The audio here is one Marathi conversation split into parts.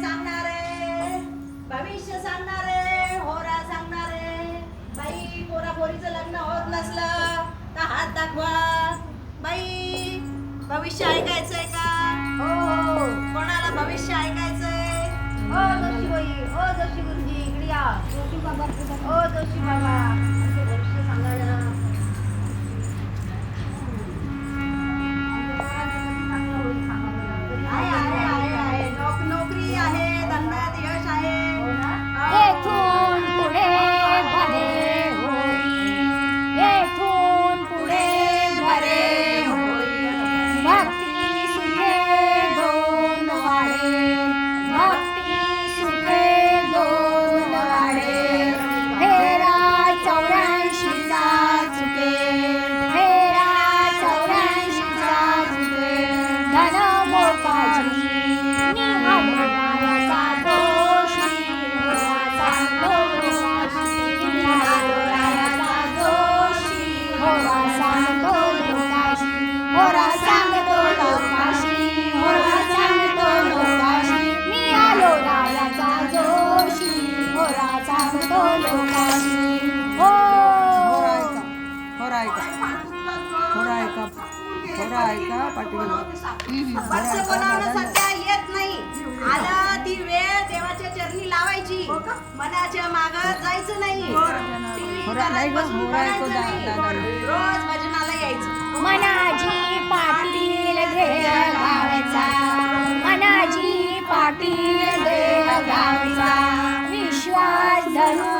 सांगणारे. भविष्य सांगणारे होरा सांगणारे. बाई पोरापोरीचं लग्न होत नसलं तर हात दाखवा. बाई भविष्य ऐकायचंय का? हो, हो. कोणाला भविष्य ऐकायचंय? हो जोशी बाई हो जोशी गुरुजी इकडे या. जोशी बाबा हो जोशी बाबा येत नाही. आला ती वेळ देवाच्या चरणी लावायची. हो मनाच्या हो. करायचं नाही रोज भजनाला यायचं. मनाजी पाटील घे मनाजी पाटील गावचा विश्वास धरून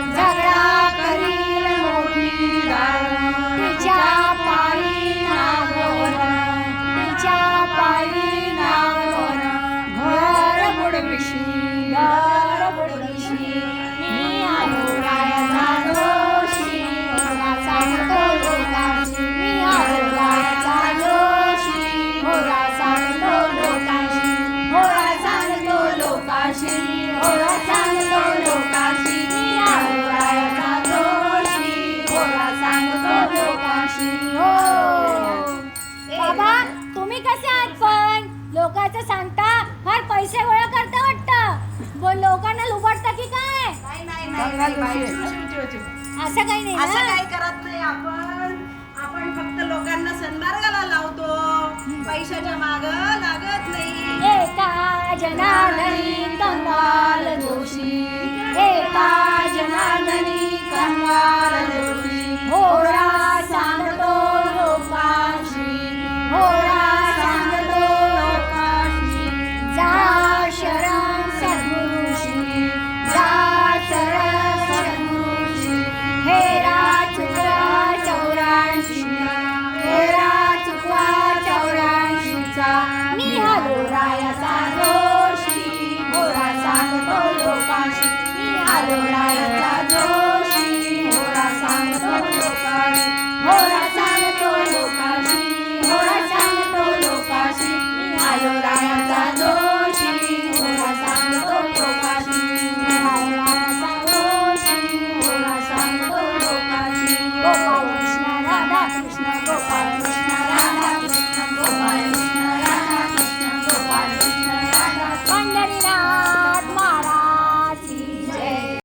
मोठी राणी हो. बाबा तुम्ही कसे आहात पण? लोकांचं सांगता फार पैसे गोळा करता वाटतं. लोकांना लुबडता की काय? असं काही नाही असं काही करत नाही आपण. आपण फक्त लोकांना सन्मार्गाला लावतो. पैशाच्या माग लागत नाही. एका जना